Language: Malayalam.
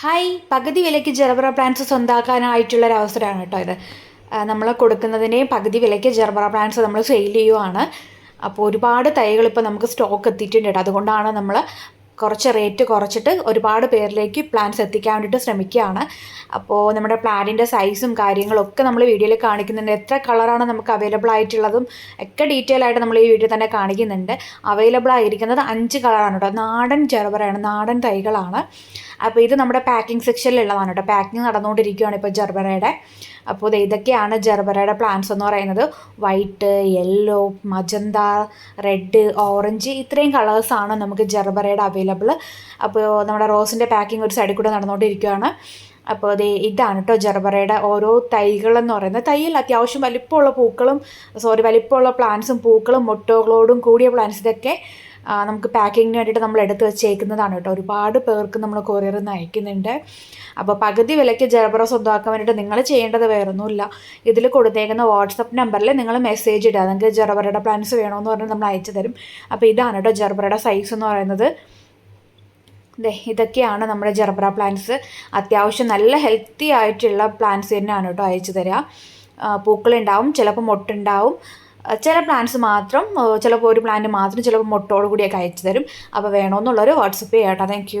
ഹായ്. പകുതി വിലയ്ക്ക് ജെർബറ പ്ലാന്റ്സ് സ്വന്താക്കാനായിട്ടുള്ള ഒരു അവസരമാണ് കേട്ടോ ഇത്. നമ്മൾ കൊടുക്കുന്നതിനെയും പകുതി വിലയ്ക്ക് ജെർബറ പ്ലാന്റ്സ് നമ്മൾ സെയിൽ ചെയ്യുവാണ്. അപ്പോൾ ഒരുപാട് തൈകൾ ഇപ്പോൾ നമുക്ക് സ്റ്റോക്ക് എത്തിയിട്ടുണ്ട് കേട്ടോ. അതുകൊണ്ടാണ് നമ്മൾ കുറച്ച് റേറ്റ് കുറച്ചിട്ട് ഒരുപാട് പേരിലേക്ക് പ്ലാന്റ്സ് എത്തിക്കാൻ വേണ്ടിയിട്ട് ശ്രമിക്കുകയാണ്. അപ്പോൾ നമ്മുടെ പ്ലാന്റിന്റെ സൈസും കാര്യങ്ങളൊക്കെ നമ്മൾ വീഡിയോയിൽ കാണിക്കുന്നുണ്ട്. എത്ര കളറാണ് നമുക്ക് അവൈലബിൾ ആയിട്ടുള്ളതും ഒക്കെ ഡീറ്റെയിൽ ആയിട്ട് നമ്മൾ ഈ വീഡിയോ തന്നെ കാണിക്കുന്നുണ്ട്. അവൈലബിൾ ആയിരിക്കുന്നത് അഞ്ച് കളറാണ് കേട്ടോ. നാടൻ ചെറുപറയാണ് നാടൻ തൈകളാണ്. അപ്പോൾ ഇത് നമ്മുടെ പാക്കിംഗ് സെക്ഷനിലുള്ളതാണ് കേട്ടോ പാക്കിംഗ് നടന്നുകൊണ്ടിരിക്കുകയാണ് ഇപ്പോൾ ജർബറയുടെ. അപ്പോൾ ഇതൊക്കെയാണ് ജർബറയുടെ പ്ലാന്റ്സ് എന്ന് പറയുന്നത്. White yellow magenta red orange ഇത്രയും കളേഴ്സാണ് നമുക്ക് ജർബറയുടെ അവൈലബിൾ അപ്പോൾ നമ്മുടെ റോസിന്റെ പാക്കിംഗ് ഒരു സൈഡിൽ കൂടെ നടന്നുകൊണ്ടിരിക്കുകയാണ് അപ്പോൾ അതേ ഇതാണ് കേട്ടോ ജർബറയുടെ ഓരോ തൈകളെന്ന് പറയുന്നത്. തൈയിൽ അത്യാവശ്യം വലിപ്പമുള്ള പൂക്കളും സോറി വലിപ്പമുള്ള പ്ലാന്റ്സും പൂക്കളും മുട്ടകളോടും കൂടിയ പ്ലാന്റ്സ് ഇതൊക്കെ നമുക്ക് പാക്കിങ്ങിന് വേണ്ടിയിട്ട് നമ്മൾ എടുത്ത് വെച്ചേക്കുന്നതാണ് കേട്ടോ. ഒരുപാട് പേർക്ക് നമ്മൾ കൊറിയർ നിന്ന് അയക്കുന്നുണ്ട്. അപ്പോൾ പകുതി വിലയ്ക്ക് ജെർബറ സ്വന്തമാക്കാൻ വേണ്ടിയിട്ട് നിങ്ങൾ ചെയ്യേണ്ടത് വേറൊന്നുമില്ല. ഇതിൽ കൊടുത്തേക്കുന്ന വാട്സപ്പ് നമ്പറിൽ നിങ്ങൾ മെസ്സേജ് ഇടുക. നിങ്ങൾക്ക് ജെറബറയുടെ പ്ലാൻസ് വേണമെന്ന് പറഞ്ഞാൽ നമ്മൾ അയച്ചു തരും. അപ്പോൾ ഇതാണ് കേട്ടോ ജെർബറയുടെ സൈസ് എന്ന് പറയുന്നത്. ദേ ഇതൊക്കെയാണ് നമ്മുടെ ജെർബറ പ്ലാന്റ്സ് അത്യാവശ്യം നല്ല ഹെൽത്തി ആയിട്ടുള്ള പ്ലാന്റ്സ് തന്നെയാണ് കേട്ടോ അയച്ചു തരിക പൂക്കളുണ്ടാവും ചിലപ്പോൾ മൊട്ടുണ്ടാവും. ചില പ്ലാന്റ്സ് മാത്രം ചിലപ്പോൾ ഒരു പ്ലാന്റ് മാത്രം ചിലപ്പോൾ മൊട്ടോട് കൂടിയൊക്കെ അയച്ചു തരും. അപ്പോൾ വേണമെന്നുള്ളവർ വാട്സപ്പ് ചെയ്യാം കേട്ടോ. താങ്ക്